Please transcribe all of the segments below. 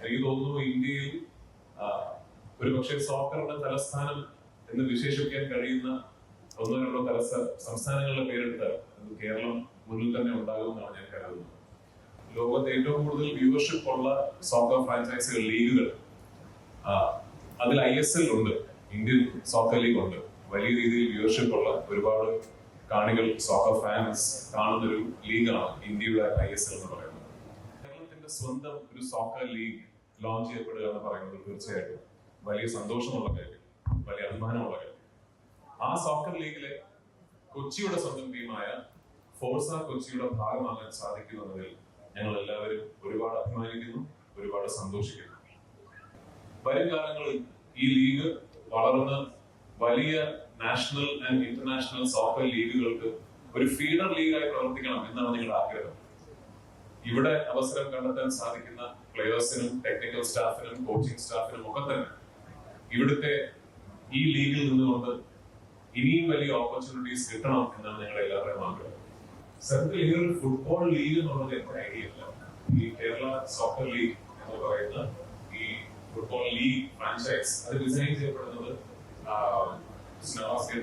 എനിക്ക് തോന്നുന്നു ഇന്ത്യയിൽ ഒരു ഒരുപക്ഷെ സോക്കറുടെ തലസ്ഥാനം എന്ന് വിശേഷിപ്പിക്കാൻ കഴിയുന്ന ഒന്നോ രണ്ടോ തലസ്ഥ സംസ്ഥാനങ്ങളുടെ പേരെടുത്താൽ കേരളം മുന്നിൽ തന്നെ ഉണ്ടാകുമെന്നാണ് ഞാൻ കരുതുന്നത്. ലോകത്ത് ഏറ്റവും കൂടുതൽ വ്യൂവർഷിപ്പ് ഉള്ള സോക്കർ ഫ്രാഞ്ചൈസികൾ ലീഗുകൾ അതിൽ ഐ എസ് എൽ ഉണ്ട് ഇന്ത്യൻ സോക്കർ ലീഗ് ഉണ്ട്. വലിയ രീതിയിൽ വ്യൂവർഷിപ്പ് ഉള്ള ഒരുപാട് കാണികൾ സോക്കർ ഫാൻസ് കാണുന്ന ഒരു ലീഗാണ് ഇന്ത്യയുടെ ഐ എസ് എൽ എന്ന് പറയുന്നത്. കേരളത്തിന്റെ സ്വന്തം ഒരു സോക്കർ ലീഗ് ലോഞ്ച് ചെയ്യപ്പെടുക എന്ന് പറയുന്നത് തീർച്ചയായിട്ടും വലിയ സന്തോഷമുള്ള കാര്യം വലിയ അഭിമാനമുള്ള കാര്യം. ആ സോക്കർ ലീഗിലെ കൊച്ചിയുടെ സ്വന്തം ടീമായ ഫോർസ കൊച്ചിയുടെ ഭാഗമാകാൻ സാധിക്കുന്നതിൽ ഞങ്ങൾ എല്ലാവരും ഒരുപാട് അഭിമാനിക്കുന്നു ഒരുപാട് സന്തോഷിക്കുന്നു. വരും കാലങ്ങളിൽ ഈ ലീഗ് വളർന്ന് വലിയ നാഷണൽ ആൻഡ് ഇന്റർനാഷണൽ സോക്കർ ലീഗുകൾക്ക് ഒരു ഫീഡർ ലീഗായി പ്രവർത്തിക്കണം എന്നാണ് നിങ്ങളുടെ ആഗ്രഹം. ഇവിടെ അവസരം കണ്ടെത്താൻ സാധിക്കുന്ന പ്ലെയേഴ്സിനും ടെക്നിക്കൽ സ്റ്റാഫിനും കോച്ചിങ് സ്റ്റാഫിനും ഒക്കെ തന്നെ ഇവിടുത്തെ ഈ ലീഗിൽ നിന്നുകൊണ്ട് ഇനിയും വലിയ ഓപ്പർച്യൂണിറ്റീസ് കിട്ടണം എന്നാണ് ഞങ്ങളുടെ എല്ലാവരുടെയും ആഗ്രഹം. സത്യത്തിൽ ഇങ്ങനൊരു ഫുട്ബോൾ ലീഗ് എന്നുള്ളത് എന്റെ ഐഡിയ അല്ല. ഈ കേരള സോക്കർ ലീഗ് എന്ന് പറയുന്ന ഈ ഫുട്ബോൾ ലീഗ് ഫ്രാഞ്ചൈസ് അത് ഡിസൈൻ ചെയ്യപ്പെടുന്നത്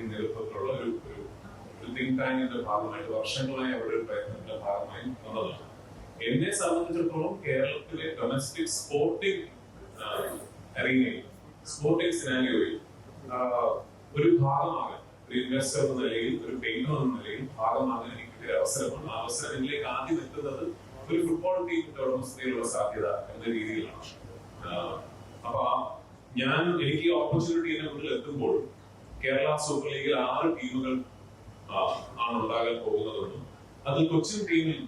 നേതൃത്വത്തിലുള്ള ഒരു ഒരു ഒരു തിങ്ക് ടാങ്കിന്റെ ഭാഗമായിട്ട് വർഷങ്ങളായി അവരുടെ ഒരു പ്രയത്നത്തിന്റെ ഭാഗമായി വന്നതാണ്. എന്നെ സംബന്ധിച്ചിടത്തോളം കേരളത്തിലെ ഡൊമസ്റ്റിക് സ്പോർട്ടിംഗ് അറീനയിൽ സ്പോർട്ടിംഗ് സിനാരിയോയിൽ ഒരു ഭാഗമാകാൻ ഒരു ഇൻവെസ്റ്റർ എന്ന നിലയിൽ ഒരു പെയിന്റർ എന്ന നിലയിൽ ഭാഗമാകാൻ എനിക്ക് ഒരു അവസരമാണ്. ആ അവസരം എന്നിലേക്ക് ആദ്യം എത്തുന്നത് ഒരു ഫുട്ബോൾ ടീമിന്റെ ഉടമസ്ഥതയിലുള്ള സാധ്യത എന്ന രീതിയിലാണ്. അപ്പൊ ഞാൻ എനിക്ക് ഓപ്പർച്യൂണിറ്റി എന്റെ മുന്നിൽ എത്തുമ്പോൾ കേരള സൂപ്പർ ലീഗിൽ ആറ് ടീമുകൾ ആണ് ഉണ്ടാകാൻ പോകുന്നതെന്നും അതിൽ കൊച്ചിൻ ടീമിൽ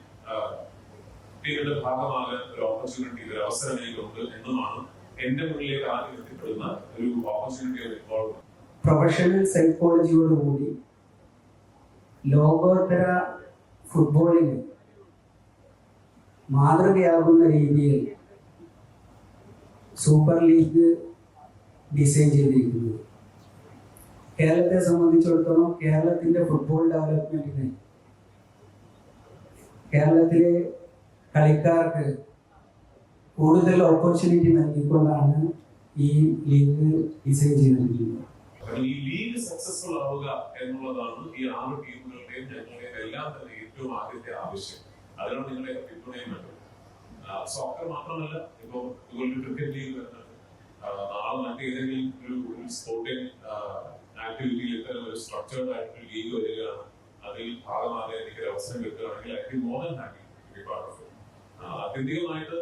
ടീമിന്റെ ഭാഗമാകാൻ ഒരു ഓപ്പർച്യൂണിറ്റി ഒരു അവസരം എനിക്കുണ്ട് എന്നുമാണ് എന്റെ മുന്നിലേക്ക് ആദ്യം എത്തിപ്പെടുന്ന ഒരു ഓപ്പർച്യൂണിറ്റി ഓഫ് ഇൻവോൾവ്മെന്റ് പ്രൊഫഷണൽ സൈക്കോളജിയോടുകൂടി ലോകോത്തര ഫുട്ബോളിന് മാതൃകയാകുന്ന രീതിയിൽ സൂപ്പർ ലീഗ് ഡിസൈൻ ചെയ്തിരിക്കുന്നത് കേരളത്തെ സംബന്ധിച്ചിടത്തോളം കേരളത്തിന്റെ ഫുട്ബോൾ ഡെവലപ്മെന്റിന് കേരളത്തിലെ കളിക്കാർക്ക് കൂടുതൽ ഓപ്പർച്യൂണിറ്റി നൽകിക്കൊണ്ടാണ് ഈ ലീഗ് ഡിസൈൻ ചെയ്തിരിക്കുന്നത്. ഈ ലീഗ് സക്സസ്ഫുൾ ആവുക എന്നുള്ളതാണ് ഈ ആറ് ടീമുകളുടെയും ഞങ്ങളുടെയും എല്ലാം തന്നെ ഏറ്റവും ആദ്യത്തെ ആവശ്യം. അതിനാണ് നിങ്ങളെ പിന്തുണയും സോക്കർ മാത്രമല്ല ഇപ്പോ ഇതുപോലെ ക്രിക്കറ്റ് ലീഗ് നാളെ മറ്റേതെങ്കിലും ഒരു ഒരു സ്പോർട്ടിംഗ് ആക്ടിവിറ്റിയിൽ ഇത്തരം ഒരു സ്ട്രക്ചേർഡ് ആയിട്ടൊരു ലീഗ് വരികയാണ് അതിൽ ഭാഗമാകാൻ എനിക്ക് ഒരു അവസരം കിട്ടുകയാണെങ്കിൽ I be more than happy part of ആത്യന്തികമായിട്ട്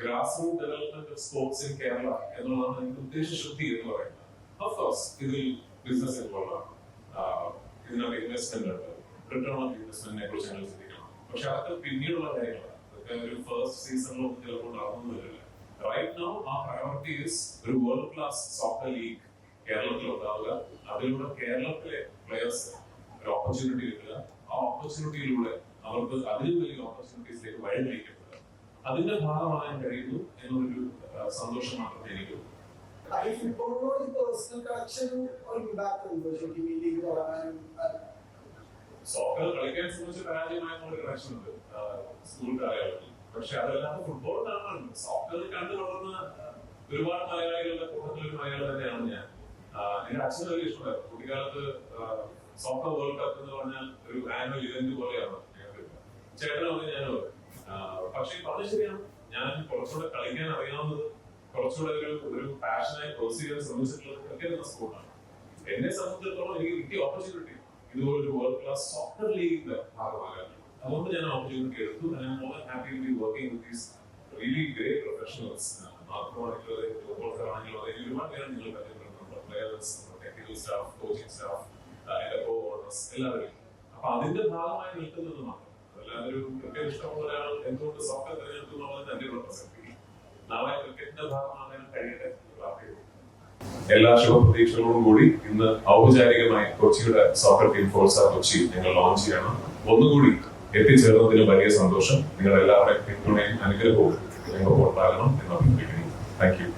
grass root development sports in Kerala എന്നുള്ളതാണ് എനിക്ക് ഉദ്ദേശശുദ്ധി എന്ന് പറയുന്നത്. ഓഫ്കോഴ്സ് ഇതിൽ ബിസിനസ് ഇൻവോൾവ് ആണ്. ഇതിനകത്ത് ഇൻവെസ്റ്റ്മെന്റ് ഉണ്ട്. റിട്ടേൺ ഓഫ് ഇൻവെസ്റ്റ്മെന്റിനെ കുറിച്ച് ഞങ്ങൾ ചിന്തിക്കണം. പക്ഷെ അതൊക്കെ പിന്നീടുള്ള കാര്യങ്ങളാണ്. അതൊക്കെ ഒരു ഫസ്റ്റ് സീസണിലൊന്നും ചിലപ്പോൾ വരില്ല. റൈറ്റ് നൗ ആ പ്രയോറിറ്റി ഇസ് ഒരു വേൾഡ് ക്ലാസ് സോക്കർ ലീഗ് കേരളത്തിൽ ഉണ്ടാവുക. അതിലൂടെ കേരളത്തിലെ പ്ലെയേഴ്സ് ഒരു ഓപ്പർച്യൂണിറ്റി കിട്ടുക. ആ ഓപ്പർച്യൂണിറ്റിയിലൂടെ അവർക്ക് അതിലും വലിയ ഓപ്പർച്യൂണിറ്റീസിലേക്ക് വഴി നയിക്കപ്പെടുക. അതിന്റെ ഭാഗമാകാൻ കഴിയുന്നു എന്നൊരു സന്തോഷം മാത്രമേ എനിക്കുള്ളൂ. ഈ ഫുട്ബോളിനോട് പേഴ്സണൽ കണക്ഷനും ഒരു ഇമ്പാക്ട് ഉണ്ട് ശരിക്കും ഈ ലീഗ് തുടങ്ങാനും സോക്കർ കളിക്കാൻ സംബന്ധിച്ച് പരാജയമായിട്ടുള്ള കണക്ഷൻ ഉണ്ട് സ്കൂൾ കാലയളവിൽ പക്ഷെ അതല്ലാതെ ഫുട്ബോൾ കാണാറുണ്ട് സോക്കർ കണ്ടു വളർന്ന ഒരുപാട് മലയാളികളുടെ കൂട്ടത്തിൽ ഒരു മലയാളി തന്നെയാണ് ഞാൻ. എന്റെ അച്ഛന് വലിയ ഇഷ്ടമായിരുന്നു കുട്ടിക്കാലത്ത് സോക്കർ വേൾഡ് കപ്പ് എന്ന് പറഞ്ഞാൽ ഒരു ആനുവൽ ഇവന്റ് പോലെയാണ് ഞങ്ങൾക്ക്. ചേട്ടനും അത് ഞാനും പക്ഷേ പറഞ്ഞ ശരിയാണ്. ഞാൻ കുറച്ചുകൂടെ കളിക്കാൻ അറിയാവുന്നത് കുറച്ചുകൂടെ ഒരു ഒരു പാഷനായി പ്രൊസീവ് ചെയ്യാൻ ശ്രമിച്ചിട്ടുള്ളത് ക്രിക്കറ്റ് എന്ന സ്പോർട്ടാണ് എന്നെ സംബന്ധിച്ചിടത്തോളം എനിക്ക് കിട്ടിയ ഓപ്പർച്യൂണിറ്റി ഇതുപോലൊരു വേൾഡ് ക്ലാസ് സോക്കർ ലീഗിന്റെ ഭാഗമാകാൻ. അതുകൊണ്ട് ഞാൻ ഓപ്പർച്യൂണിറ്റി എടുത്തു. More happy be working with these really great professionals മാത്രമാണെങ്കിലും അതെ ജോബോൾക്കർ ആണെങ്കിലും അതെ ഒരുപാട് പേരെ നിങ്ങൾ പരിചയപ്പെടുന്നത് players technical staff coaching staff എന്റെ കോ ഓണേഴ്സ് എല്ലാവരും. അപ്പൊ അതിന്റെ ഭാഗമായി നിൽക്കുന്നത് മാത്രം ഒരു ക്രിക്കറ്റ് ഇഷ്ടമുള്ള ഒരാൾ എന്തുകൊണ്ട് സോക്കർ തിരഞ്ഞെടുത്തു എന്നുള്ളത് ഒരു പ്രസക്തി നാളെ ക്രിക്കറ്റിന്റെ ഭാഗമാകാൻ കഴിയട്ടെ എല്ലാ ശുഭപ്രതീക്ഷകളോടും കൂടി ഇന്ന് ഔപചാരികമായി കൊച്ചിയുടെ സോക്കർ ടീം ഫോഴ്സ കൊച്ചി ഞങ്ങൾ ലോഞ്ച് ചെയ്യണം. ഒന്നുകൂടി എത്തിച്ചേർന്നതിന് വലിയ സന്തോഷം. നിങ്ങൾ എല്ലാവരുടെയും പിന്തുണയും അനുഗ്രഹവും ഞങ്ങൾക്ക് ഉണ്ടാകണം എന്ന് അഭ്യർത്ഥിക്കുന്നു. Thank you